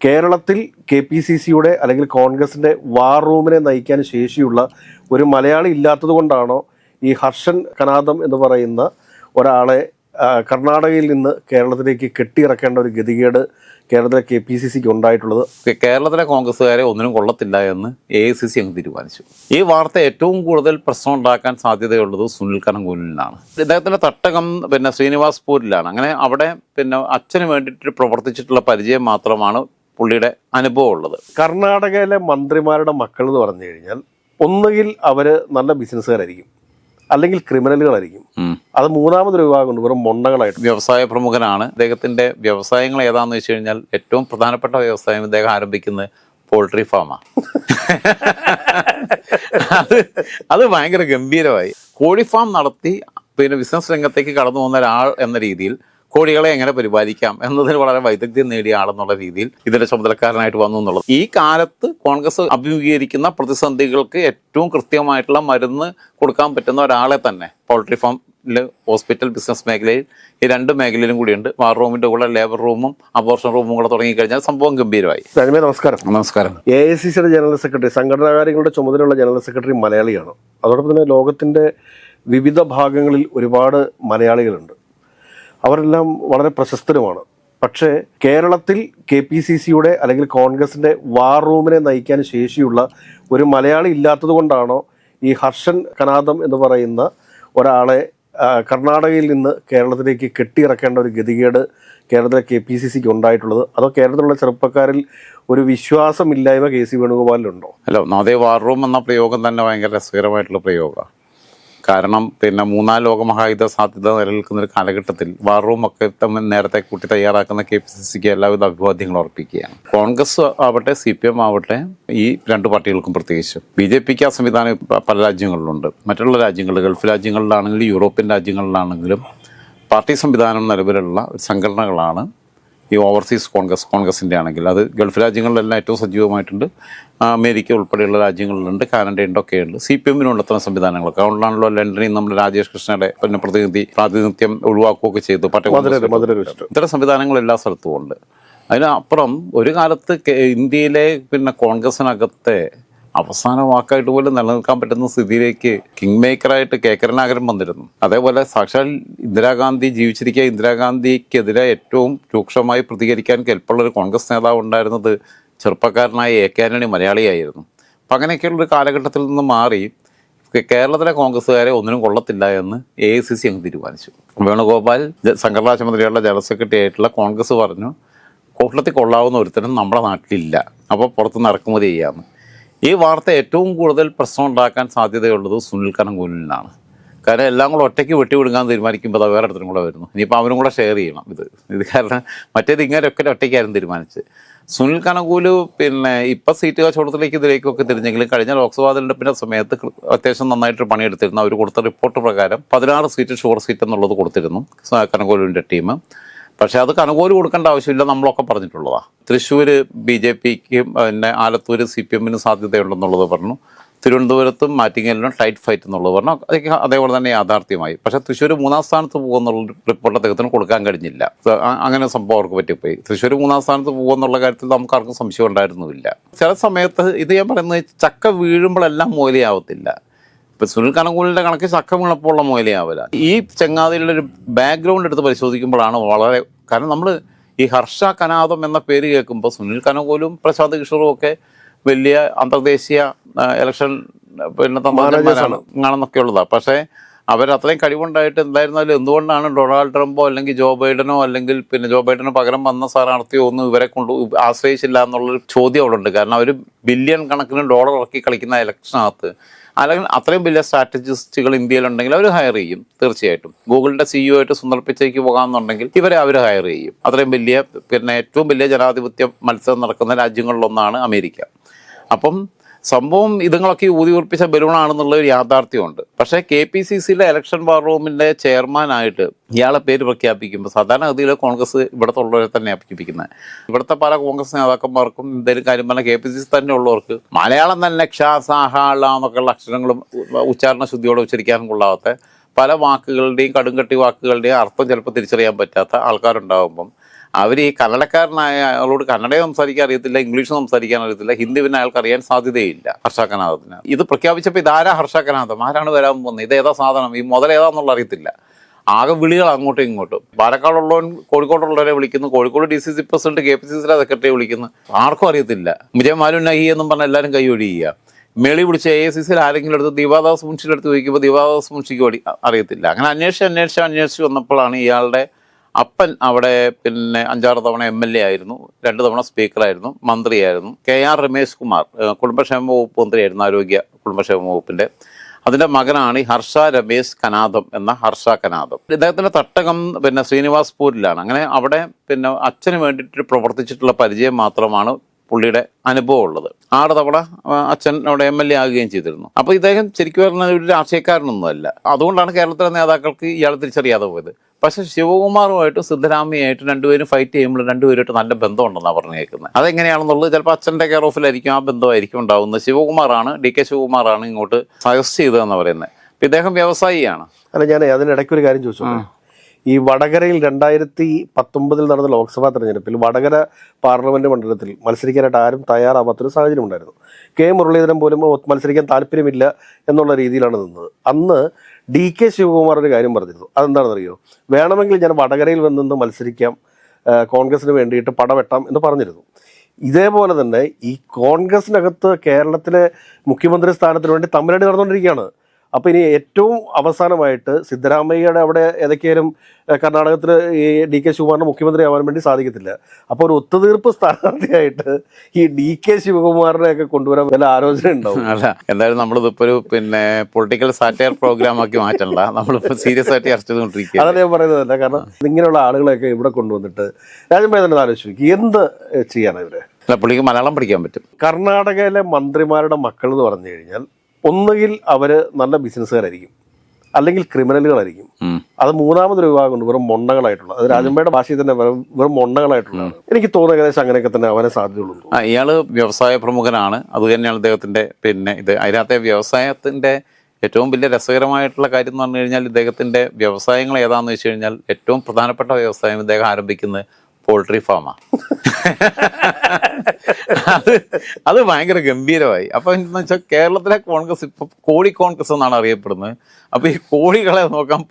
കേരളത്തിൽ K P C സിയുടെ അല്ലെങ്കിൽ കോൺഗ്രസിന്റെ വാർ റൂമിനെ നയിക്കാൻ ശേഷിയുള്ള ഒരു മലയാളി ഇല്ലാത്തത് കൊണ്ടാണോ ഈ ഹർഷൻ കനാദം എന്ന് പറയുന്ന ഒരാളെ കർണാടകയിൽ നിന്ന് കേരളത്തിലേക്ക് കെട്ടിയിറക്കേണ്ട ഒരു ഗതികേട് കേരളത്തിലെ കെ പി സി സിക്ക് ഉണ്ടായിട്ടുള്ളത്? കേരളത്തിലെ കോൺഗ്രസ്സുകാരെ ഒന്നിനും കൊള്ളത്തില്ല എന്ന് എ ഐ സി സി അങ്ങ് തീരുമാനിച്ചു. ഈ വാർത്ത ഏറ്റവും കൂടുതൽ പ്രശ്നം ഉണ്ടാക്കാൻ സാധ്യതയുള്ളത് സുനിൽ കനങ്കൂലിനാണ് ഇദ്ദേഹത്തിന്റെ തട്ടകം പിന്നെ ശ്രീനിവാസ്പൂരിലാണ് അങ്ങനെ അവിടെ പിന്നെ അച്ഛന് വേണ്ടിയിട്ട് പ്രവർത്തിച്ചിട്ടുള്ള പരിചയം മാത്രമാണ് പുള്ളിയുടെ അനുഭവം ഉള്ളത്. കർണാടകയിലെ മന്ത്രിമാരുടെ മക്കൾ എന്ന് പറഞ്ഞു കഴിഞ്ഞാൽ ഒന്നുകിൽ അവർ നല്ല ബിസിനസ്സുകാരായിരിക്കും. അല്ലെങ്കിൽ ക്രിമിനലുകളായിരിക്കും. അത് മൂന്നാമതൊരു വിഭാഗമുണ്ട്. വെറും മൊണ്ടകളായിട്ട് വ്യവസായ പ്രമുഖനാണ്. അദ്ദേഹത്തിന്റെ വ്യവസായങ്ങൾ ഏതാന്ന് വെച്ച് കഴിഞ്ഞാൽ ഏറ്റവും പ്രധാനപ്പെട്ട വ്യവസായം ഇദ്ദേഹം ആരംഭിക്കുന്നത് പോൾട്രി ഫാമാണ് അത് അത് ഭയങ്കര ഗംഭീരമായി. കോഴി ഫാം നടത്തി പിന്നെ ബിസിനസ് രംഗത്തേക്ക് കടന്നു പോകുന്ന ഒരാൾ എന്ന രീതിയിൽ കോഴികളെ എങ്ങനെ പരിപാലിക്കാം എന്നതിൽ വളരെ വൈദഗ്ധ്യം നേടിയ ആളെന്നുള്ള രീതിയിൽ ഇതിന്റെ ചുമതലക്കാരനായിട്ട് വന്നു എന്നുള്ളത്. ഈ കാലത്ത് കോൺഗ്രസ് അഭിമുഖീകരിക്കുന്ന പ്രതിസന്ധികൾക്ക് ഏറ്റവും കൃത്യമായിട്ടുള്ള മരുന്ന് കൊടുക്കാൻ പറ്റുന്ന ഒരാളെ തന്നെ പൗൾട്രി ഫാമിൽ ഹോസ്പിറ്റൽ ബിസിനസ് മേഖലയിൽ ഈ രണ്ട് മേഖലയിലും കൂടിയുണ്ട്. വാർ റൂമിന്റെ കൂടെ ലേബർ റൂമും അബോർഷൻ റൂമും കൂടെ തുടങ്ങിക്കഴിഞ്ഞാൽ സംഭവം ഗംഭീരമായി. നമസ്കാരം. നമസ്കാരം. എ ഐ സി സിയുടെ ജനറൽ സെക്രട്ടറി സംഘടനാ കാര്യങ്ങളുടെ ചുമതലയുള്ള ജനറൽ സെക്രട്ടറി മലയാളിയാണ്. അതോടൊപ്പം തന്നെ ലോകത്തിന്റെ വിവിധ ഭാഗങ്ങളിൽ ഒരുപാട് മലയാളികളുണ്ട്. അവരെല്ലാം വളരെ പ്രശസ്തരുമാണ്. പക്ഷേ കേരളത്തിൽ കെ പി സി സിയുടെ അല്ലെങ്കിൽ കോൺഗ്രസിന്റെ വാർ റൂമിനെ നയിക്കാൻ ശേഷിയുള്ള ഒരു മലയാളി ഇല്ലാത്തത് കൊണ്ടാണോ ഈ ഹർഷൻ കനാദം എന്ന് പറയുന്ന ഒരാളെ കർണാടകയിൽ നിന്ന് കേരളത്തിലേക്ക് കെട്ടിയിറക്കേണ്ട ഒരു ഗതികേട് കേരളത്തിലെ കെ പി സി സിക്ക് ഉണ്ടായിട്ടുള്ളത്? അതോ കേരളത്തിലുള്ള ചെറുപ്പക്കാരിൽ ഒരു വിശ്വാസമില്ലായ്മ കെ സി വേണുഗോപാലിലുണ്ടോ? അല്ല ഒന്നാമതേ വാർ റൂം എന്ന പ്രയോഗം തന്നെ ഭയങ്കര രസകരമായിട്ടുള്ള പ്രയോഗമാണ്. കാരണം പിന്നെ മൂന്നാം ലോകമഹായുധ സാധ്യത നിലനിൽക്കുന്ന ഒരു കാലഘട്ടത്തിൽ വാർ റൂം ഒക്കെ നേരത്തെ കൂട്ടി തയ്യാറാക്കുന്ന കെ പി സി സിക്ക് എല്ലാവിധ അഭിവാദ്യങ്ങളും അർപ്പിക്കുകയാണ്. കോൺഗ്രസ് ആവട്ടെ സി പി എം ആവട്ടെ ഈ രണ്ട് പാർട്ടികൾക്കും പ്രത്യേകിച്ചും. ബി ജെ പിക്ക് ആ സംവിധാനം പല രാജ്യങ്ങളിലുണ്ട്. മറ്റുള്ള രാജ്യങ്ങൾ ഗൾഫ് രാജ്യങ്ങളിലാണെങ്കിലും യൂറോപ്യൻ രാജ്യങ്ങളിലാണെങ്കിലും പാർട്ടി സംവിധാനം നിലവിലുള്ള സംഘടനകളാണ്. ഈ ഓവർസീസ് കോൺഗ്രസ് കോൺഗ്രസിന്റെ ആണെങ്കിൽ. അത് ഗൾഫ് രാജ്യങ്ങളിലെല്ലാം ഏറ്റവും സജീവമായിട്ടുണ്ട്. അമേരിക്ക ഉൾപ്പെടെയുള്ള രാജ്യങ്ങളിലുണ്ട് കാനഡയുണ്ട് ഒക്കെ ഉണ്ട് സി പി എമ്മിനുള്ള അത്തരം സംവിധാനങ്ങളൊക്കെ അതുകൊണ്ടാണല്ലോ ലണ്ടനിൽ നമ്മൾ രാജേഷ് കൃഷ്ണയുടെ പിന്നെ പ്രതിനിധി പ്രാതിനിധ്യം ഒഴിവാക്കുകയൊക്കെ ചെയ്തു. രജിസ്റ്റർ ഇത്തരം സംവിധാനങ്ങൾ എല്ലാ സ്ഥലത്തും ഉണ്ട് അതിനപ്പുറം ഒരു കാലത്ത് ഇന്ത്യയിലെ പിന്നെ കോൺഗ്രസിനകത്തെ അവസാന വാക്കായിട്ട് പോലും നിലനിൽക്കാൻ പറ്റുന്ന സ്ഥിതിയിലേക്ക് കിങ് മേക്കറായിട്ട് കെ കരുണാകരൻ വന്നിരുന്നു. അതേപോലെ സാക്ഷാൽ ഇന്ദിരാഗാന്ധി ജീവിച്ചിരിക്കുക ഇന്ദിരാഗാന്ധിക്കെതിരെ ഏറ്റവും രൂക്ഷമായി പ്രതികരിക്കാൻ കെൽപ്പുള്ള ഒരു കോൺഗ്രസ് നേതാവ് ഉണ്ടായിരുന്നത് ചെറുപ്പക്കാരനായ എ കെ ആന്റണി മലയാളിയായിരുന്നു. അപ്പം അങ്ങനെയൊക്കെയുള്ള ഒരു കാലഘട്ടത്തിൽ നിന്ന് മാറി കേരളത്തിലെ കോൺഗ്രസ്സുകാരെ ഒന്നിനും കൊള്ളത്തില്ല എന്ന് എ ഐ സി സി അങ്ങ് തീരുമാനിച്ചു. വേണുഗോപാൽ സംഘടനാ ചുമതലയുള്ള ജനറൽ സെക്രട്ടറി ആയിട്ടുള്ള കോൺഗ്രസ് പറഞ്ഞു കൂട്ടത്തിൽ കൊള്ളാവുന്ന ഒരുത്തരും നമ്മുടെ നാട്ടിലില്ല. അപ്പോൾ പുറത്തുനിന്ന് ഇറക്കുമതി ചെയ്യാമെന്ന് ഈ വാർത്ത ഏറ്റവും കൂടുതൽ പ്രശ്നം ഉണ്ടാക്കാൻ സാധ്യതയുള്ളത് സുനിൽ കനങ്കൂലിനാണ് കാരണം എല്ലാം കൂടെ ഒറ്റയ്ക്ക് വെട്ടിവിടുങ്ങാൻ തീരുമാനിക്കുമ്പോൾ അത് വേറെ ഇടത്തിനും കൂടെ വരുന്നു. ഇനിയിപ്പോൾ അവനും കൂടെ ഷെയർ ചെയ്യണം ഇത്. ഇത് കാരണം മറ്റേത് ഇങ്ങനെയൊക്കെ ഒറ്റയ്ക്കായിരുന്നു തീരുമാനിച്ച് സുനിൽ കനകൂൽ പിന്നെ ഇപ്പം സീറ്റ് കച്ചവടത്തിലേക്ക് ഇതിലേക്കൊക്കെ തിരിഞ്ഞെങ്കിലും കഴിഞ്ഞ ലോക്സഭാ തെരഞ്ഞെടുപ്പിന്റെ സമയത്ത് അത്യാവശ്യം നന്നായിട്ട് പണിയെടുത്തിരുന്നു. അവർ കൊടുത്ത റിപ്പോർട്ട് പ്രകാരം പതിനാറ് സീറ്റ് ഷുവർ സീറ്റ് എന്നുള്ളത് കൊടുത്തിരുന്നു കനകൂലിന്റെ ടീം പക്ഷേ അത് കനകോൽ കൊടുക്കേണ്ട ആവശ്യമില്ല നമ്മളൊക്കെ പറഞ്ഞിട്ടുള്ളതാണ് തൃശ്ശൂർ ബി ജെ പിക്ക് പിന്നെ ആലത്തൂർ സി പി എമ്മിന് സാധ്യതയുണ്ടെന്നുള്ളത് പറഞ്ഞു. തിരുവനന്തപുരത്തും മാറ്റിങ്ങലിനും ടൈറ്റ് ഫൈറ്റ് എന്നുള്ളത് പറഞ്ഞു. അതൊക്കെ അതേപോലെ തന്നെ യാഥാർത്ഥ്യമായി. പക്ഷേ തൃശ്ശൂർ മൂന്നാം സ്ഥാനത്ത് പോകുമെന്നുള്ള റിപ്പോർട്ട് അദ്ദേഹത്തിന് കൊടുക്കാൻ കഴിഞ്ഞില്ല. അങ്ങനെ സംഭവം അവർക്ക് പറ്റിപ്പോയി. തൃശ്ശൂർ മൂന്നാം സ്ഥാനത്ത് പോകുമെന്നുള്ള കാര്യത്തിൽ നമുക്ക് ആർക്കും സംശയം ഉണ്ടായിരുന്നില്ല ചില സമയത്ത് ഇത് ഞാൻ പറയുന്നത് ചക്ക വീഴുമ്പോഴെല്ലാം മൂലയാവത്തില്ല ഇപ്പൊ സുനിൽ കനകൂലിന്റെ കണക്ക് ചക്ക മുതലയാവില്ല മൂലയാവില്ല ഈ ചങ്ങാതിയുടെ ഒരു ബാക്ക്ഗ്രൗണ്ട് എടുത്ത് പരിശോധിക്കുമ്പോഴാണ് വളരെ കാരണം നമ്മൾ ഈ ഹർഷ കനാദം എന്ന പേര് കേൾക്കുമ്പോൾ സുനിൽ കനകൂലും പ്രശാന്ത് കിഷോറും ഒക്കെ വലിയ അന്തർദേശീയ ഇലക്ഷൻ പിന്നെ തന്ത്രജ്ഞന്മാരാണ് പക്ഷെ ഉള്ളതാണ് പക്ഷേ അവർ അത്രയും കഴിവുണ്ടായിട്ട് എന്തായിരുന്നാലും എന്തുകൊണ്ടാണ് ഡൊണാൾഡ് ട്രംപോ അല്ലെങ്കിൽ ജോ ബൈഡനോ അല്ലെങ്കിൽ പിന്നെ ജോ ബൈഡനോ പകരം വന്ന സ്ഥാനാർത്ഥിയോ ഒന്നും ഇവരെ കൊണ്ട് ആശ്രയിച്ചില്ല എന്നുള്ളൊരു ചോദ്യം അവിടെ ഉണ്ട്. കാരണം അവർ ബില്യൺ കണക്കിന് ഡോളർ ഇറക്കി കളിക്കുന്ന ഇലക്ഷനകത്ത് അല്ലെങ്കിൽ അത്രയും വലിയ സ്ട്രാറ്റജിസ്റ്റുകൾ ഇന്ത്യയിലുണ്ടെങ്കിൽ അവർ ഹയർ ചെയ്യും തീർച്ചയായിട്ടും. ഗൂഗിളിന്റെ സിഇഒ ആയിട്ട് സുന്ദർ പിച്ചയ്ക്ക് പോകാമെന്നുണ്ടെങ്കിൽ ഇവരെ അവർ ഹയർ ചെയ്യും. അത്രയും വലിയ പിന്നെ ഏറ്റവും വലിയ ജനാധിപത്യ മത്സരം നടക്കുന്ന രാജ്യങ്ങളിലൊന്നാണ് അമേരിക്ക. അപ്പം സംഭവം ഇതുങ്ങളൊക്കെ ഊതി ഉറപ്പിച്ച ബലൂണാണെന്നുള്ള ഒരു യാഥാർത്ഥ്യമുണ്ട്. പക്ഷേ കെ പി സി സിയിലെ ഇലക്ഷൻ വാർ റൂമിന്റെ ചെയർമാനായിട്ട് ഇയാളെ പേര് പ്രഖ്യാപിക്കുമ്പോൾ സാധാരണഗതിയിൽ കോൺഗ്രസ് ഇവിടുത്തെ ഉള്ളവരെ തന്നെ പ്രഖ്യാപിക്കുന്നത് ഇവിടുത്തെ പല കോൺഗ്രസ് നേതാക്കന്മാർക്കും എന്തെങ്കിലും കാര്യം പറഞ്ഞാൽ കെ പി സി സി തന്നെ ഉള്ളവർക്ക് മലയാളം തന്നെ ക്ഷ എന്നൊക്കെയുള്ള അക്ഷരങ്ങളും ഉച്ചാരണ ശുദ്ധിയോടെ ഉച്ചരിക്കാനും കൊള്ളാത്ത പല വാക്കുകളുടെയും കടുങ്കട്ടി വാക്കുകളുടെയും അർത്ഥം ചിലപ്പോൾ തിരിച്ചറിയാൻ പറ്റാത്ത ആൾക്കാരുണ്ടാകുമ്പം അവർ ഈ കന്നഡക്കാരനായ അയാളോട് കന്നഡയെ സംസാരിക്കാൻ അറിയത്തില്ല ഇംഗ്ലീഷ് സംസാരിക്കാൻ അറിയത്തില്ല ഹിന്ദി പിന്നെ അയാൾക്ക് അറിയാൻ സാധ്യതയില്ല ഹർഷാക്കനാഥത്തിന്. ഇത് പ്രഖ്യാപിച്ചപ്പോൾ ഇതാരാ ഹർഷാക്കനാഥം? ആരാണ് വരാൻ പോകുന്നത്? ഇത് ഏതാ സാധനം? ഈ മുതൽ ഏതാന്നുള്ള അറിയത്തില്ല. ആകെ വിളികൾ അങ്ങോട്ടും ഇങ്ങോട്ടും. പാലക്കാടുള്ളവൻ കോഴിക്കോടുള്ളവരെ വിളിക്കുന്നു. Kozhikode D C C president K P C സിയുടെ സെക്രട്ടറി വിളിക്കുന്നു. ആർക്കും അറിയത്തില്ല. വിജയ് മാലു നഹി എന്നും പറഞ്ഞാൽ എല്ലാവരും കൈ ചെയ്യുക മേളി വിളിച്ച് എ സി സിയിൽ ആരെങ്കിലും എടുത്ത് ദീപാദാസ് മുൻഷിയുടെ അടുത്ത് ചോദിക്കുമ്പോൾ ദീപാദാസ് മുൻഷിക്ക് അറിയത്തില്ല. അങ്ങനെ അന്വേഷിച്ച് അന്വേഷിച്ച് അന്വേഷിച്ച് വന്നപ്പോഴാണ് ഇയാളുടെ അപ്പൻ അവിടെ പിന്നെ അഞ്ചാറ് തവണ എം എൽ എ ആയിരുന്നു രണ്ട് തവണ സ്പീക്കറായിരുന്നു മന്ത്രിയായിരുന്നു. കെ ആർ രമേശ് കുമാർ കുടുംബക്ഷേമ വകുപ്പ് മന്ത്രിയായിരുന്നു ആരോഗ്യ കുടുംബക്ഷേമ വകുപ്പിന്റെ. അതിന്റെ മകനാണ് ഈ ഹർഷ രമേശ് കനാഥം എന്ന ഹർഷ കനാഥം ഇദ്ദേഹത്തിന്റെ തട്ടകം പിന്നെ ശ്രീനിവാസ്പൂരിലാണ് അങ്ങനെ അവിടെ പിന്നെ അച്ഛന് വേണ്ടിയിട്ട് പ്രവർത്തിച്ചിട്ടുള്ള പരിചയം മാത്രമാണ് പുള്ളിയുടെ അനുഭവം ഉള്ളത്. ആറ് തവണ അച്ഛൻ അവിടെ എം എൽ എ ആകുകയും ചെയ്തിരുന്നു. അപ്പോൾ ഇദ്ദേഹം ശരിക്കും പറഞ്ഞാൽ ഒരു രാഷ്ട്രീയക്കാരനൊന്നുമല്ല. അതുകൊണ്ടാണ് കേരളത്തിലെ നേതാക്കൾക്ക് ഇയാൾ തിരിച്ചറിയാതെ പോയത്. പക്ഷെ ശിവകുമാറുമായിട്ടും സിദ്ധരാമയായിട്ടും രണ്ടുപേരും ഫൈറ്റ് ചെയ്യുമ്പോൾ രണ്ടുപേരുമായിട്ട് നല്ല ബന്ധമുണ്ടെന്നാണ് പറഞ്ഞു കേൾക്കുന്നത് അതെങ്ങനെയാണെന്നുള്ളത് ചിലപ്പോൾ അച്ഛന്റെ കെയർ ഓഫിലായിരിക്കും ആ ബന്ധമായിരിക്കും ഉണ്ടാവുന്നത്. ശിവകുമാറാണ് ഡി കെ ശിവകുമാറാണ് ഇങ്ങോട്ട് സജസ്റ്റ് ചെയ്തതെന്ന് പറയുന്നത്. ഇദ്ദേഹം വ്യവസായിയാണ്. അല്ല ഞാൻ അതിനിടയ്ക്ക് ഒരു കാര്യം ചോദിച്ചോട്ടെ? ഈ വടകരയിൽ രണ്ടായിരത്തി പത്തൊമ്പതിൽ നടന്ന ലോക്സഭാ തെരഞ്ഞെടുപ്പിൽ വടകര പാർലമെന്റ് മണ്ഡലത്തിൽ മത്സരിക്കാനായിട്ട് ആരും തയ്യാറാവാത്തൊരു സാഹചര്യം ഉണ്ടായിരുന്നു. കെ മുരളീധരൻ പോലും മത്സരിക്കാൻ താല്പര്യമില്ല എന്നുള്ള രീതിയിലാണ് നിന്നത്. അന്ന് ഡി കെ ശിവകുമാർ ഒരു കാര്യം പറഞ്ഞിരുന്നു. അതെന്താണെന്നറിയോ? വേണമെങ്കിൽ ഞാൻ വടകരയിൽ വന്നിന്ന് മത്സരിക്കാം കോൺഗ്രസിന് വേണ്ടിയിട്ട് പടവെട്ടാം എന്ന് പറഞ്ഞിരുന്നു. ഇതേപോലെ തന്നെ ഈ കോൺഗ്രസിനകത്ത് കേരളത്തിലെ മുഖ്യമന്ത്രി സ്ഥാനത്തിന് വേണ്ടി തമ്മിലടി നടന്നുകൊണ്ടിരിക്കുകയാണ്. അപ്പോൾ ഇനി ഏറ്റവും അവസാനമായിട്ട് സിദ്ധരാമയ്യയുടെ അവിടെ ഏതൊക്കെയാലും കർണാടകത്തിൽ ഈ ഡി കെ ശിവകുമാറിന് മുഖ്യമന്ത്രി ആവാൻ വേണ്ടി സാധിക്കത്തില്ല. അപ്പോൾ ഒരു ഒത്തുതീർപ്പ് സ്ഥാനാർത്ഥിയായിട്ട് ഈ ഡി കെ ശിവകുമാറിനെ ഒക്കെ കൊണ്ടുവരാൻ വല്ല ആലോചന ഉണ്ടാവും? അല്ല എന്തായാലും നമ്മളിതിപ്പോ ഒരു പിന്നെ പൊളിറ്റിക്കൽ സാറ്റയർ പ്രോഗ്രാം ആക്കി മാറ്റണ്ട. നമ്മളിപ്പോ സീരിയസ് ആയിട്ട് ചർച്ച ചെയ്തുകൊണ്ടിരിക്കുക അതാണ് ഞാൻ പറയുന്നതല്ല. കാരണം ഇങ്ങനെയുള്ള ആളുകളെയൊക്കെ ഇവിടെ കൊണ്ടുവന്നിട്ട് രാജൻ തന്നെ ആലോചിച്ചു. എന്ത് ചെയ്യാനാണ് ഇവരെ? പുള്ളിക്ക് മലയാളം പഠിക്കാൻ പറ്റും. കർണാടകയിലെ മന്ത്രിമാരുടെ മക്കൾ എന്ന് പറഞ്ഞു കഴിഞ്ഞാൽ ഒന്നുകിൽ അവർ നല്ല ബിസിനസ്സുകാരായിരിക്കും. അല്ലെങ്കിൽ ക്രിമിനലുകളായിരിക്കും. അത് മൂന്നാമതൊരു വിഭാഗമുണ്ട് വെറും മൊണ്ണകളായിട്ടുള്ള അത് രാജമ്മയുടെ ഭാഷയിൽ തന്നെ വെറും മൊണ്ണകളായിട്ടുള്ളതാണ് എനിക്ക് തോന്നുന്നു ഏകദേശം അങ്ങനെയൊക്കെ തന്നെ അവനെ സാധ്യതയുള്ളൂ ഇയാൾ വ്യവസായ പ്രമുഖനാണ്. അത് തന്നെയാണ് അദ്ദേഹത്തിന്റെ പിന്നെ ഇത്. അതിനകത്തെ വ്യവസായത്തിന്റെ ഏറ്റവും വലിയ രസകരമായിട്ടുള്ള കാര്യം എന്ന് പറഞ്ഞു കഴിഞ്ഞാൽ ഇദ്ദേഹത്തിന്റെ വ്യവസായങ്ങൾ ഏതാണെന്ന് വെച്ച് കഴിഞ്ഞാൽ ഏറ്റവും പ്രധാനപ്പെട്ട വ്യവസായം ഇദ്ദേഹം ആരംഭിക്കുന്നത് പോൾട്രി ഫാമാണ് അത് അത് ഭയങ്കര ഗംഭീരമായി. അപ്പൊ എന്താ വെച്ചാൽ കേരളത്തിലെ കോൺഗ്രസ് ഇപ്പൊ കോഴി കോൺഗ്രസ് എന്നാണ് അറിയപ്പെടുന്നത്. അപ്പൊ ഈ കോഴികളെ നോക്കാൻ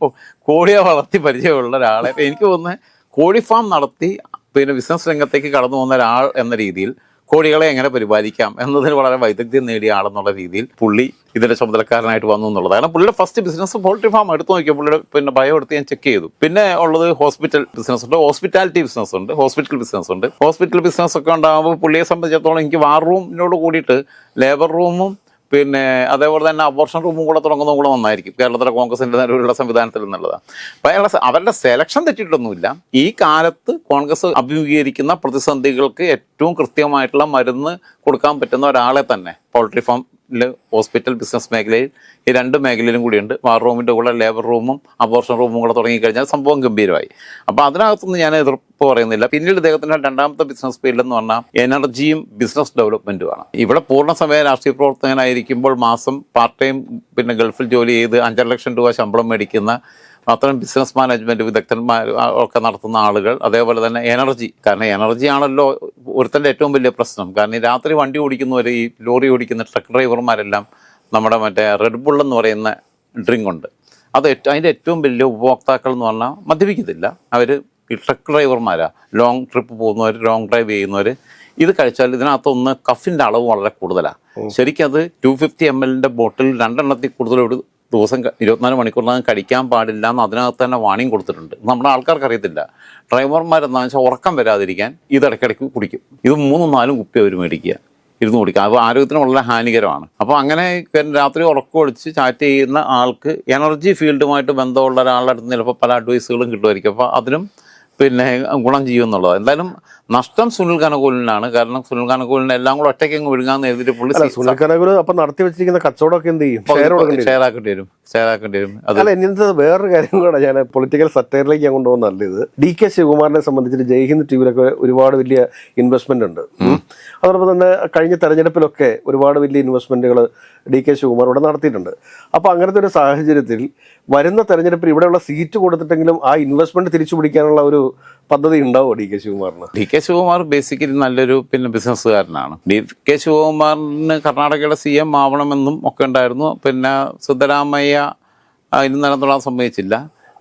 കോഴിയെ വളർത്തി പരിചയമുള്ള ഒരാളെ. എനിക്ക് തോന്നുന്നത് കോഴി ഫാം നടത്തി പിന്നെ ബിസിനസ് രംഗത്തേക്ക് കടന്നു പോകുന്ന ഒരാൾ എന്ന രീതിയിൽ കോഴികളെ എങ്ങനെ പരിപാലിക്കാം എന്നതിന് വളരെ വൈദഗ്ധ്യം നേടിയ ആളെന്നുള്ള രീതിയിൽ പുള്ളി ഇതിന്റെ ചുമതലക്കാരനായിട്ട് വന്നു എന്നുള്ളതാണ് പുള്ളിയുടെ ഫസ്റ്റ് ബിസിനസ് പോൾട്രി ഫാം എടുത്തു നോക്കിയാൽ പുള്ളിയുടെ പിന്നെ ബയോ എടുത്ത് ഞാൻ ചെക്ക് ചെയ്തു. പിന്നെ ഉള്ളത് ഹോസ്പിറ്റൽ ബിസിനസ് ഉണ്ട്. ഹോസ്പിറ്റാലിറ്റി ബിസിനസ് ഉണ്ട്. ഹോസ്പിറ്റൽ ബിസിനസ് ഉണ്ട്. ഹോസ്പിറ്റൽ ബിസിനസ് ഒക്കെ ഉണ്ടാകുമ്പോൾ പുള്ളിയെ സംബന്ധിച്ചിടത്തോളം എനിക്ക് വാർ റൂമിനോട് കൂടിയിട്ട് ലേബർ റൂമും പിന്നെ അതേപോലെ തന്നെ അബോർഷൻ റൂമും കൂടെ തുടങ്ങുന്നതും കൂടെ നന്നായിരിക്കും. കേരളത്തിലെ കോൺഗ്രസിന്റെ നിലവിലുള്ള സംവിധാനത്തിൽ നിന്നുള്ളത് അപ്പൊ അയാളുടെ അവരുടെ സെലക്ഷൻ തെറ്റിയിട്ടൊന്നുമില്ല. ഈ കാലത്ത് കോൺഗ്രസ് അഭിമുഖീകരിക്കുന്ന പ്രതിസന്ധികൾക്ക് ഏറ്റവും കൃത്യമായിട്ടുള്ള മരുന്ന് കൊടുക്കാൻ പറ്റുന്ന ഒരാളെ തന്നെ പൗൾട്രി ഫാമിൽ ഹോസ്പിറ്റൽ ബിസിനസ് മേഖലയിൽ ഈ രണ്ട് മേഖലയിലും കൂടിയുണ്ട്. വാർ റൂമിന്റെ കൂടെ ലേബർ റൂമും അബോർഷൻ റൂമും കൂടെ തുടങ്ങിക്കഴിഞ്ഞാൽ സംഭവം ഗംഭീരമായി. അപ്പോൾ അതിനകത്തൊന്നും ഞാൻ എതിർപ്പ് പറയുന്നില്ല. പിന്നീട് ഇദ്ദേഹത്തിന്റെ രണ്ടാമത്തെ ബിസിനസ് ഫീൽഡ് എന്ന് പറഞ്ഞാൽ എനർജിയും ബിസിനസ് ഡെവലപ്മെന്റുമാണ് ഇവിടെ പൂർണസമയ രാഷ്ട്രീയ പ്രവർത്തകനായിരിക്കുമ്പോൾ മാസം പാർട്ട് ടൈം പിന്നെ ഗൾഫിൽ ജോലി ചെയ്ത് അഞ്ചര ലക്ഷം രൂപ ശമ്പളം മേടിക്കുന്ന അത്തരം ബിസിനസ് മാനേജ്മെന്റ് വിദഗ്ധന്മാർ ഒക്കെ നടത്തുന്ന ആളുകൾ അതേപോലെ തന്നെ എനർജി കാരണം എനർജി ആണല്ലോ ഒരുത്തന്റെ ഏറ്റവും വലിയ പ്രശ്നം. കാരണം ഈ രാത്രി വണ്ടി ഓടിക്കുന്നവർ ഈ ലോറി ഓടിക്കുന്ന ട്രക്ക് ഡ്രൈവർമാരെല്ലാം നമ്മുടെ മറ്റേ റെഡ് ബുൾ എന്ന് പറയുന്ന ഡ്രിങ്ക് ഉണ്ട്. അത് അതിന്റെ ഏറ്റവും വലിയ ഉപഭോക്താക്കൾ എന്ന് പറഞ്ഞാൽ മദ്യപിക്കത്തില്ല. അവർ ഈ ട്രക്ക് ഡ്രൈവർമാരാ ലോങ് ട്രിപ്പ് പോകുന്നവർ ലോങ് ഡ്രൈവ് ചെയ്യുന്നവർ ഇത് കഴിച്ചാൽ ഇതിനകത്തൊന്ന് കഫിന്റെ അളവ് വളരെ കൂടുതലാണ് ശരിക്കും അത് ടു ഫിഫ്റ്റി എം എല്ലിന്റെ ബോട്ടിൽ രണ്ടെണ്ണത്തിൽ കൂടുതൽ ദിവസം ഇരുപത്തിനാല് മണിക്കൂറിനകം കഴിക്കാൻ പാടില്ല എന്ന് അതിനകത്ത് തന്നെ വാണിംഗ് കൊടുത്തിട്ടുണ്ട്. നമ്മുടെ ആൾക്കാർക്ക് അറിയത്തില്ല. ഡ്രൈവർമാർ എന്താണെന്ന് വെച്ചാൽ ഉറക്കം വരാതിരിക്കാൻ ഇത് ഇടയ്ക്കിടയ്ക്ക് കുടിക്കും. ഇത് മൂന്നും നാലും കുപ്പി അവർ മേടിക്കുക. ഇരുന്ന് കുടിക്കുക. അപ്പോൾ ആരോഗ്യത്തിന് വളരെ ഹാനികരമാണ്. അപ്പോൾ അങ്ങനെ രാത്രി ഉറക്കം ഒളിച്ച് ചാറ്റ് ചെയ്യുന്ന ആൾക്ക് എനർജി ഫീൽഡുമായിട്ട് ബന്ധമുള്ള ഒരാളുടെ അടുത്ത് ചിലപ്പോൾ പല അഡ്വൈസുകളും കിട്ടുമായിരിക്കും. അപ്പോൾ അതിനും പിന്നെ ഗുണം ചെയ്യുമെന്നുള്ളത് എന്തായാലും നഷ്ടം സുനിൽ കനകൂലിനാണ്. കാരണം സുനിൽ കനകൂലിന് എല്ലാം കൂടെ ഒറ്റയ്ക്ക് അങ്ങ് വിഴുങ്ങാന്ന് എഴുതിട്ട് പുള്ളി സുനിൽ കനകൂൽ അപ്പൊ നടത്തി വെച്ചിരിക്കുന്ന കച്ചവടമൊക്കെ എന്ത് ചെയ്യും? ഷെയർ കൊടുക്കേണ്ടി വരും. ഷെയറാക്കേണ്ടി വരും. ഷെയർ ആക്കേണ്ടി വരും. അത് അല്ല ഇന്നത്തെ വേറൊരു കാര്യം കൂടെ ഞാൻ പൊളിറ്റിക്കൽ സറ്റയറിലേക്ക് ഞാൻ കൊണ്ടുപോകുന്നല്ല ഇത് ഡി കെ ശിവകുമാറിനെ സംബന്ധിച്ചിട്ട് ജയ്ഹിന്ദ് ടി വിയിലൊക്കെ ഒരുപാട് വലിയ ഇൻവെസ്റ്റ്മെന്റ് ഉണ്ട്. അതോടൊപ്പം തന്നെ കഴിഞ്ഞ തെരഞ്ഞെടുപ്പിലൊക്കെ ഒരുപാട് വലിയ ഇൻവെസ്റ്റ്മെന്റുകൾ ഡി കെ ശിവകുമാർ ഇവിടെ നടത്തിയിട്ടുണ്ട്. അപ്പോൾ അങ്ങനത്തെ ഒരു സാഹചര്യത്തിൽ വരുന്ന തെരഞ്ഞെടുപ്പിൽ ഇവിടെയുള്ള സീറ്റ് കൊടുത്തിട്ടെങ്കിലും ആ ഇൻവെസ്റ്റ്മെന്റ് തിരിച്ചു പിടിക്കാനുള്ള ഒരു പദ്ധതി ഉണ്ടാവുമോ ഡി കെ ശിവകുമാറിന്? ഡി കെ ശിവകുമാർ ബേസിക്കലി നല്ലൊരു പിന്നെ ബിസിനസ്സുകാരനാണ് ഡി കെ ശിവകുമാറിന് കർണാടകയുടെ സി എം ആവണമെന്നും ഒക്കെ ഉണ്ടായിരുന്നു. പിന്നെ സിദ്ധരാമയ്യ അതിന് നിലനിർത്താൻ സമ്മതിച്ചില്ല.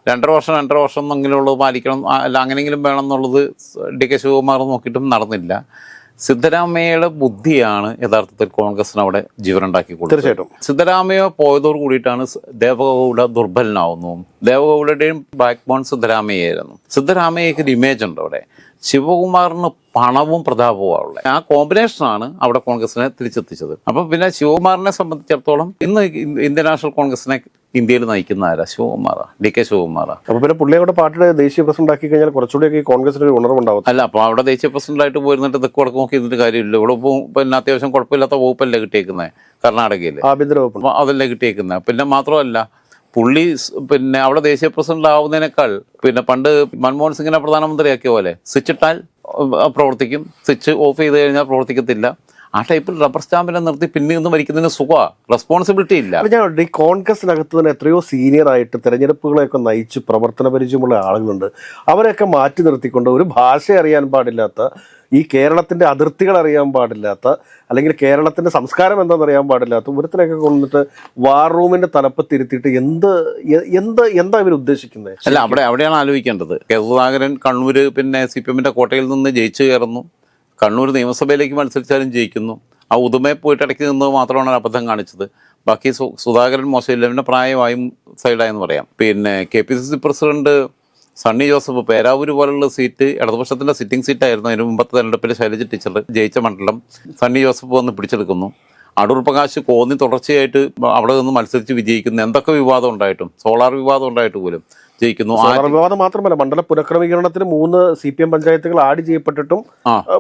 രണ്ടര വർഷം രണ്ടര വർഷം എന്നെങ്കിലുള്ളത് പാലിക്കണം. അല്ല അങ്ങനെയെങ്കിലും വേണം എന്നുള്ളത് ഡി കെ ശിവകുമാർ നോക്കിയിട്ടും നടന്നില്ല. സിദ്ധരാമയ്യയുടെ ബുദ്ധിയാണ് യഥാർത്ഥത്തിൽ കോൺഗ്രസിന് അവിടെ ജീവനുണ്ടാക്കി കൊടുത്തത് തീർച്ചയായിട്ടും. സിദ്ധരാമയ്യ പോയതോട് കൂടിയിട്ടാണ് ദേവഗൗഡ ദുർബലനാവുന്നു. ദേവഗൗഡയുടെയും ബാക്ക് ബോൺ സിദ്ധരാമയ്യായിരുന്നു സിദ്ധരാമയ്യക്ക് ഒരു ഇമേജ് ഉണ്ട് അവിടെ. ശിവകുമാറിന് പണവും പ്രതാപവും ഉള്ളത്. ആ കോമ്പിനേഷനാണ് അവിടെ കോൺഗ്രസിനെ തിരിച്ചെത്തിച്ചത്. അപ്പൊ പിന്നെ ശിവകുമാറിനെ സംബന്ധിച്ചിടത്തോളം ഇന്ന് ഇന്ത്യൻ നാഷണൽ കോൺഗ്രസിനെ ഇന്ത്യയിൽ നയിക്കുന്ന ആരാ? ശിവകുമാറാ. ഡി കെ ശിവകുമാറാ. അപ്പൊ പിന്നെ പുള്ളിയുടെ കൂടെ പാർട്ടിയുടെ ദേശീയ പ്രസിഡന്റ് ആക്കി കഴിഞ്ഞാൽ കുറച്ചുകൂടിയൊക്കെ ഈ കോൺഗ്രസിന് ഒരു ഉണർവുണ്ടാവും. അല്ല അപ്പൊ അവിടെ ദേശീയ പ്രസിഡന്റായിട്ട് പോയിരുന്നിട്ട് തെക്ക് വടക്ക് നോക്കി ഇതിന്റെ കാര്യമില്ല ഇവിടെ പിന്നെ അത്യാവശ്യം കുഴപ്പമില്ലാത്ത വകുപ്പല്ലേ കിട്ടിയേക്കുന്നത് കർണാടകയിൽ ആഭ്യന്തര വകുപ്പ്. അതല്ലേ കിട്ടിയേക്കുന്നത് പിന്നെ മാത്രമല്ല പുള്ളി പിന്നെ അവിടെ ദേശീയ പ്രസിഡന്റ് ആവുന്നതിനേക്കാൾ പിന്നെ പണ്ട് മൻമോഹൻ സിംഗിനെ പ്രധാനമന്ത്രിയാക്കിയ പോലെ സ്വിച്ച് ഇട്ടാൽ പ്രവർത്തിക്കും. സ്വിച്ച് ഓഫ് ചെയ്ത് കഴിഞ്ഞാൽ പ്രവർത്തിക്കത്തില്ല. ആ ടൈപ്പിൽ റബ്ബർ സ്റ്റാമ്പിനെ നിർത്തി പിന്നെ നിന്ന് മരിക്കുന്നതിന് സുഖമാണ് റെസ്പോൺസിബിലിറ്റി ഇല്ല. ഞാൻ ഈ കോൺഗ്രസിനകത്ത് തന്നെ എത്രയോ സീനിയർ ആയിട്ട് തെരഞ്ഞെടുപ്പുകളെയൊക്കെ നയിച്ച് പ്രവർത്തന പരിചയമുള്ള ആളുകളുണ്ട്. അവരെയൊക്കെ മാറ്റി നിർത്തിക്കൊണ്ട് ഒരു ഭാഷ അറിയാൻ പാടില്ലാത്ത ഈ കേരളത്തിന്റെ അതിർത്തികൾ അറിയാൻ പാടില്ലാത്ത അല്ലെങ്കിൽ കേരളത്തിന്റെ സംസ്കാരം എന്താണെന്ന് അറിയാൻ പാടില്ലാത്ത ഒരുത്തിനൊക്കെ കൊണ്ടിട്ട് വാർ റൂമിന്റെ തലപ്പത്തിരുത്തിയിട്ട് എന്ത് എന്ത് എന്താ ഇവർ ഉദ്ദേശിക്കുന്നത് അല്ല അവിടെ അവിടെയാണ് ആലോചിക്കേണ്ടത്. കെ. സുധാകരൻ കണ്ണൂര് പിന്നെ സി പി എമ്മിന്റെ കോട്ടയിൽ നിന്ന് ജയിച്ചു കയറുന്നു. കണ്ണൂർ നിയമസഭയിലേക്ക് മത്സരിച്ചാലും ജയിക്കുന്നു. ആ ഉദുമയെ പോയിട്ട് ഇടയ്ക്ക് നിന്നത് മാത്രമാണ് അബദ്ധം കാണിച്ചത്. ബാക്കി സുധാകരൻ മോശമില്ലവന്റെ പ്രായമായും സൈഡായെന്ന് പറയാം. പിന്നെ K P C C president Sunny Joseph Peravoor പോലുള്ള സീറ്റ് ഇടതുപക്ഷത്തിന്റെ സിറ്റിംഗ് സീറ്റായിരുന്നു അതിന് മുമ്പത്തെ തെരഞ്ഞെടുപ്പിൽ ശൈലജ ടീച്ചർ ജയിച്ച മണ്ഡലം സണ്ണി ജോസഫ് വന്ന് പിടിച്ചെടുക്കുന്നു. അടൂർ പ്രകാശ് കോന്നി തുടർച്ചയായിട്ട് അവിടെ നിന്ന് മത്സരിച്ച് വിജയിക്കുന്നു. എന്തൊക്കെ വിവാദം ഉണ്ടായിട്ടും? സോളാർ വിവാദം ഉണ്ടായിട്ട് പോലും. ജയിക്കുന്നു. വിവാദം മാത്രമല്ല മണ്ഡല പുനഃക്രമീകരണത്തിന് മൂന്ന് സി പി എം പഞ്ചായത്തുകൾ ആഡ് ചെയ്യപ്പെട്ടിട്ടും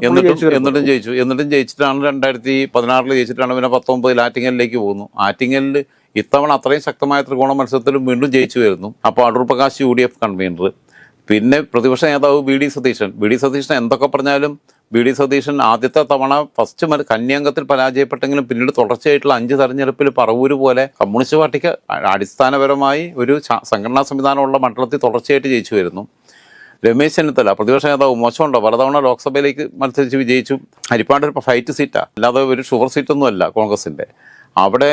എന്നിട്ടും ജയിച്ചു എന്നിട്ടും ജയിച്ചു. എന്നിട്ടും ജയിച്ചിട്ടാണ് രണ്ടായിരത്തി പതിനാറിൽ ജയിച്ചിട്ടാണ് പിന്നെ പത്തൊമ്പതിൽ ആറ്റിങ്ങലിലേക്ക് പോകുന്നു. ആറ്റിങ്ങലിൽ ഇത്തവണ അത്രയും ശക്തമായ ത്രികോണ മത്സരത്തിലും വീണ്ടും ജയിച്ചു വരുന്നു. അപ്പോൾ Adoor Prakash U D F convenor. പിന്നെ പ്രതിപക്ഷ നേതാവ് B D Satheesan. B D Satheesan എന്തൊക്കെ പറഞ്ഞാലും ബി ഡി സതീശൻ ആദ്യത്തെ തവണ ഫസ്റ്റ് മര കന്യാംഗത്തിൽ പരാജയപ്പെട്ടെങ്കിലും പിന്നീട് തുടർച്ചയായിട്ടുള്ള അഞ്ച് തെരഞ്ഞെടുപ്പിൽ പറവൂര് പോലെ കമ്മ്യൂണിസ്റ്റ് പാർട്ടിക്ക് അടിസ്ഥാനപരമായി ഒരു സംഘടനാ സംവിധാനമുള്ള മണ്ഡലത്തിൽ തുടർച്ചയായിട്ട് ജയിച്ചു വരുന്നു. രമേശ് ചെന്നിത്തല പ്രതിപക്ഷ നേതാവ് മോശമുണ്ടോ? പലതവണ ലോക്സഭയിലേക്ക് മത്സരിച്ച് വിജയിച്ചു. ഹരിപ്പാട് ഒരു ഫൈറ്റ് സീറ്റാ അല്ലാതെ ഒരു ഷുഗർ സീറ്റൊന്നും അല്ല കോൺഗ്രസിന്റെ. അവിടെ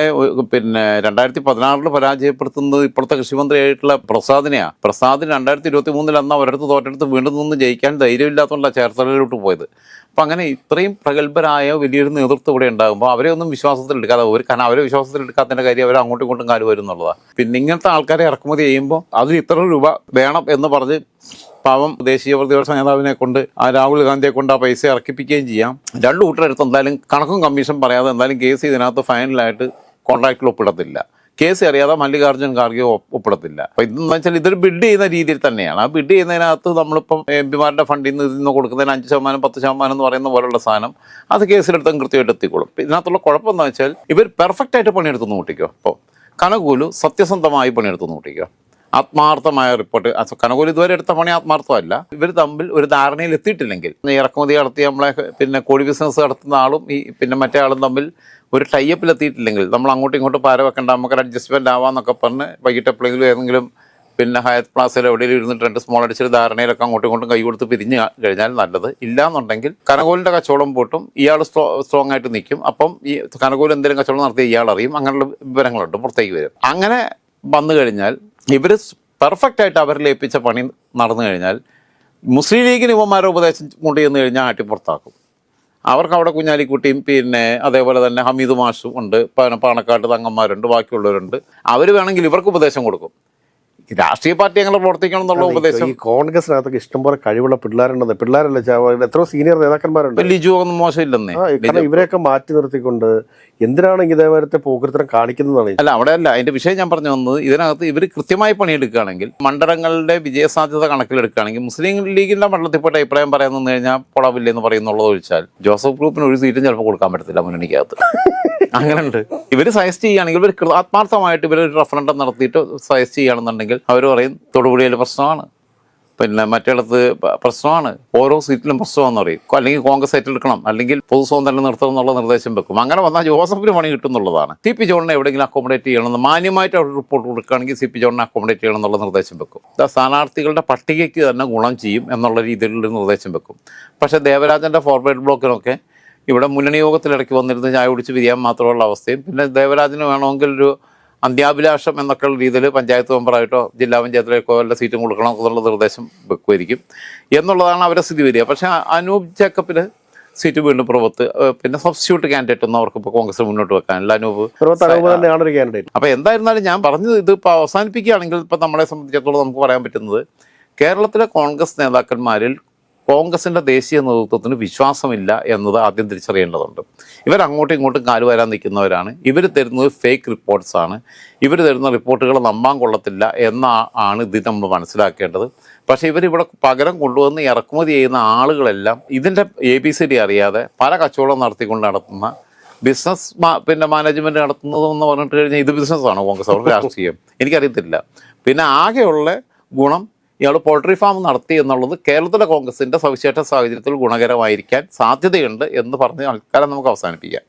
പിന്നെ രണ്ടായിരത്തി പതിനാറിൽ പരാജയപ്പെടുത്തുന്നത് ഇപ്പോഴത്തെ കൃഷിമന്ത്രിയായിട്ടുള്ള പ്രസാദിനെയാണ് പ്രസാദിന് രണ്ടായിരത്തി ഇരുപത്തി മൂന്നിൽ അന്ന് അവരടുത്ത് തോറ്റെടുത്ത് വീണ്ടും നിന്ന് ജയിക്കാൻ ധൈര്യമില്ലാത്തതുകൊണ്ടാണ് ചേർത്തലയിലോട്ട് പോയത്. അപ്പം അങ്ങനെ ഇത്രയും പ്രഗത്ഭരായ വലിയൊരു നേതൃത്വം ഇവിടെ ഉണ്ടാകുമ്പോൾ അവരെ ഒന്നും വിശ്വാസത്തിൽ എടുക്കാതെ ഒരു കാരണം അവരെ വിശ്വാസത്തിൽ എടുക്കാത്തതിന്റെ കാര്യം അവർ അങ്ങോട്ടും ഇങ്ങോട്ടും കാൽ വരും എന്നുള്ളതാണ് പിന്നെ ഇങ്ങനത്തെ ആൾക്കാരെ ഇറക്കുമതി ചെയ്യുമ്പോൾ അതിന് ഇത്ര രൂപ വേണം എന്ന് പറഞ്ഞ് പാവം ദേശീയ പ്രതിപക്ഷ നേതാവിനെ കൊണ്ട് ആ രാഹുൽ ഗാന്ധിയെ കൊണ്ട് ആ പൈസ ഇറക്കിപ്പിക്കുകയും ചെയ്യാം. രണ്ടു കൂട്ടരെടുത്ത് എന്തായാലും കണക്കും കമ്മീഷൻ പറയാതെ എന്തായാലും കേസ് ഇതിനകത്ത് ഫൈനലായിട്ട് കോൺട്രാക്റ്റിൽ ഒപ്പിടത്തില്ല. കേസ് അറിയാതെ മല്ലികാർജുൻ ഖാർഗെ ഒപ്പ് ഒപ്പിടത്തില്ല. അപ്പൊ ഇതെന്ന് വെച്ചാൽ ഇതൊരു ബിഡ് ചെയ്യുന്ന രീതിയിൽ തന്നെയാണ്. ആ ബിഡ് ചെയ്യുന്നതിനകത്ത് നമ്മളിപ്പം എം പിമാരുടെ ഫണ്ടിൽ നിന്ന് ഇതിൽ നിന്ന് കൊടുക്കുന്നതിന് അഞ്ച് ശതമാനം പത്ത് ശതമാനം എന്ന് പറയുന്ന പോലുള്ള സാധനം അത് കേസിലെടുത്തും കൃത്യമായിട്ട് എത്തിക്കോളും. ഇതിനകത്തുള്ള കുഴപ്പം എന്താ വെച്ചാൽ ഇവർ പെർഫെക്റ്റ് ആയിട്ട് പണിയെടുത്ത് നോട്ടിക്കോ അപ്പോൾ കനകൂലു സത്യസന്ധമായി പണിയെടുത്ത് കൂട്ടിക്കോ. ആത്മാർത്ഥമായ റിപ്പോർട്ട്. കനകൂലി ഇതുവരെ എടുത്ത പണി ആത്മാർത്ഥമല്ല. ഇവർ തമ്മിൽ ഒരു ധാരണയിൽ എത്തിയിട്ടില്ലെങ്കിൽ ഇറക്കുമതി നടത്തി നമ്മളെ പിന്നെ കോഴി ബിസിനസ് നടത്തുന്ന ആളും ഈ പിന്നെ മറ്റേ ആളും തമ്മിൽ ഒരു ടൈപ്പിൽ എത്തിയിട്ടില്ലെങ്കിൽ നമ്മൾ അങ്ങോട്ടും ഇങ്ങോട്ടും പാര വെക്കണ്ട നമുക്ക് അഡ്ജസ്റ്റ്മെന്റ് ആവാന്നൊക്കെ പറഞ്ഞ് വൈകിട്ട് എപ്പോഴെങ്കിലും ഏതെങ്കിലും പിന്നെ ഹയത്ത് പ്ലാസിൽ എവിടെയെങ്കിലും ഇരുന്നിട്ട് രണ്ട് സ്മോൾ അടിച്ചൊരു ധാരണയിലൊക്കെ അങ്ങോട്ടും ഇങ്ങോട്ടും കൈ കൊടുത്ത് പിരിഞ്ഞ് കഴിഞ്ഞാൽ നല്ലത്. ഇല്ലാന്നുണ്ടെങ്കിൽ കനകോലിന്റെ കച്ചവടം പോട്ടും ഇയാൾ സ്ട്രോ സ്ട്രോങ് ആയിട്ട് നിൽക്കും. അപ്പം ഈ കനകോൽ എന്തെങ്കിലും കച്ചവടം നടത്തിയ ഇയാൾ അറിയും. അങ്ങനെയുള്ള വിവരങ്ങളുണ്ട് പുറത്തേക്ക് വരും. അങ്ങനെ വന്നു കഴിഞ്ഞാൽ ഇവർ പെർഫെക്റ്റ് ആയിട്ട് അവർ ഏൽപ്പിച്ച പണി നടന്നു കഴിഞ്ഞാൽ മുസ്ലിം ലീഗിന് ഇവന്മാരെ ഉപദേശം കൊണ്ടു ചെന്ന് കഴിഞ്ഞാൽ ആട്ടി പുറത്താക്കും അവർക്ക് അവിടെ കുഞ്ഞാലിക്കുട്ടിയും പിന്നെ അതേപോലെ തന്നെ ഹമീദ് മാഷും ഉണ്ട് പാണക്കാട്ട് തങ്ങന്മാരുണ്ട് ബാക്കിയുള്ളവരുണ്ട്. അവർ വേണമെങ്കിൽ ഇവർക്ക് ഉപദേശം കൊടുക്കും. രാഷ്ട്രീയ പാർട്ടി അങ്ങനെ പ്രവർത്തിക്കണം എന്നുള്ള ഉപദേശം. ഈ കോൺഗ്രസിനകത്തൊക്കെ ഇഷ്ടംപോലെ കഴിവുള്ള പിള്ളേരുണ്ടെന്ന് പിള്ളേരല്ല എത്ര എത്രയോ സീനിയർ നേതാക്കന്മാരുണ്ട്. ലിജു ഒന്നും മോശമില്ലെന്നേ. കാരണം ഇവരെയൊക്കെ മാറ്റി നിർത്തിക്കൊണ്ട് എന്തിനാണ് ഇതേപോലത്തെ പോകൃത്തരം കാണിക്കുന്നതാണ്? അല്ല അവിടെ അല്ല അതിന്റെ വിഷയം ഞാൻ പറഞ്ഞു വന്നത് ഇതിനകത്ത് ഇവർ കൃത്യമായി പണിയെടുക്കുകയാണെങ്കിൽ മണ്ഡലങ്ങളുടെ വിജയസാധ്യത കണക്കിലെടുക്കുകയാണെങ്കിൽ മുസ്ലിം ലീഗിന്റെ മണ്ഡലത്തിൽ പോയിട്ട് അഭിപ്രായം പറയാൻ നിന്ന് കഴിഞ്ഞാൽ പൊളവില്ലെന്ന് പറയുന്നുള്ളത് ഒഴിച്ചാൽ ജോസഫ് ഗ്രൂപ്പിന് ഒരു സീറ്റും ചിലപ്പോൾ കൊടുക്കാൻ പറ്റത്തില്ല മുന്നണിക്കകത്ത്. അങ്ങനെ ഉണ്ട് ഇവർ സജസ്റ്റ് ചെയ്യുകയാണെങ്കിൽ ഇവർ ആത്മാർത്ഥമായിട്ട് ഇവർ ഒരു റഫറൻഡം നടത്തിയിട്ട് സജസ്റ്റ് ചെയ്യുകയാണെന്നുണ്ടെങ്കിൽ അവർ പറയും തൊടുപുഴയിൽ പ്രശ്നമാണ്. പിന്നെ മറ്റിടത്ത് പ്രശ്നമാണ്. ഓരോ സീറ്റിലും പ്രശ്നമാണെന്ന് പറയും. അല്ലെങ്കിൽ കോൺഗ്രസ് ഏറ്റെടുക്കണം അല്ലെങ്കിൽ പൊതുസ്വാതന്ത്ര്യം നിർത്തണം എന്നുള്ള നിർദ്ദേശം വെക്കും. അങ്ങനെ വന്നാൽ ജോസഫിന് പണി കിട്ടുന്നുള്ളതാണ്. സി പി ജോണിനെ എവിടെയെങ്കിലും അക്കോമഡേറ്റ് ചെയ്യണമെന്ന് മാന്യമായിട്ട് അവിടെ റിപ്പോർട്ട് കൊടുക്കുകയാണെങ്കിൽ സി പി ജോണിനെ അക്കോമഡേറ്റ് ചെയ്യണം എന്നുള്ള നിർദ്ദേശം വെക്കും. സ്ഥാനാർത്ഥികളുടെ പട്ടികയ്ക്ക് തന്നെ ഗുണം ചെയ്യും എന്നുള്ള രീതിയിലുള്ള നിർദ്ദേശം വെക്കും. പക്ഷേ ദേവരാജന്റെ ഫോർവേഡ് ബ്ലോക്കിനൊക്കെ ഇവിടെ മുന്നണി യോഗത്തിലിടയ്ക്ക് വന്നിരുന്ന് ചായ കുടിച്ച് പിരിയാൻ മാത്രമുള്ള അവസ്ഥയും പിന്നെ ദേവരാജിന് വേണമെങ്കിൽ ഒരു അന്ത്യാഭിലാഷം എന്നൊക്കെയുള്ള രീതിയിൽ പഞ്ചായത്ത് മെമ്പറായിട്ടോ ജില്ലാ പഞ്ചായത്തിലേക്കോ വല്ല സീറ്റും കൊടുക്കണം എന്നുള്ള നിർദ്ദേശം വെക്കുമായിരിക്കും. എന്നുള്ളതാണ് അവരെ സ്ഥിതി വരിക. പക്ഷേ അനൂപ് ജേക്കബിന് സീറ്റ് വീണ്ടും പുറത്ത് പിന്നെ സബ്സ്റ്റിറ്റ്യൂട്ട് കാൻഡിഡേറ്റ് ഒന്നും അവർക്ക് ഇപ്പോൾ കോൺഗ്രസ് മുന്നോട്ട് വെക്കാനില്ല. അനൂപ് ക്യാൻഡിഡേറ്റ് അപ്പോൾ എന്തായിരുന്നാലും ഞാൻ പറഞ്ഞത് ഇത് ഇപ്പോൾ അവസാനിപ്പിക്കുകയാണെങ്കിൽ ഇപ്പം നമ്മളെ സംബന്ധിച്ചിടത്തോളം നമുക്ക് പറയാൻ പറ്റുന്നത് കേരളത്തിലെ കോൺഗ്രസ് നേതാക്കന്മാരിൽ കോൺഗ്രസിന്റെ ദേശീയ നേതൃത്വത്തിന് വിശ്വാസമില്ല എന്നത് ആദ്യം തിരിച്ചറിയേണ്ടതുണ്ട്. ഇവർ അങ്ങോട്ടും ഇങ്ങോട്ടും കാലു വരാൻ നിൽക്കുന്നവരാണ്. ഇവർ തരുന്നത് ഫേക്ക് റിപ്പോർട്ട്സ് ആണ്. ഇവർ തരുന്ന റിപ്പോർട്ടുകൾ നമ്പാൻ കൊള്ളത്തില്ല എന്ന ആണ് ഇത് നമ്മൾ മനസ്സിലാക്കേണ്ടത്. പക്ഷേ ഇവരിവിടെ പകരം കൊണ്ടുവന്ന് ഇറക്കുമതി ചെയ്യുന്ന ആളുകളെല്ലാം ഇതിന്റെ എ ബി സി ഡി അറിയാതെ പല കച്ചവടം നടത്തിക്കൊണ്ട് നടത്തുന്ന ബിസിനസ് പിന്നെ മാനേജ്മെന്റ് നടത്തുന്നതെന്ന് പറഞ്ഞിട്ട് കഴിഞ്ഞാൽ ഇത് ബിസിനസ്സാണ് കോൺഗ്രസ്? അവർക്ക് രാഷ്ട്രീയം. എനിക്കറിയത്തില്ല. പിന്നെ ആകെയുള്ള ഗുണം ഇയാൾ പോൾട്രി ഫാം നടത്തി എന്നുള്ളത് കേരളത്തിലെ കോൺഗ്രസിന്റെ സവിശേഷ സാഹചര്യത്തിൽ ഗുണകരമായിരിക്കാൻ സാധ്യതയുണ്ട് എന്ന് പറഞ്ഞ് തൽക്കാലം നമുക്ക് അവസാനിപ്പിക്കാം.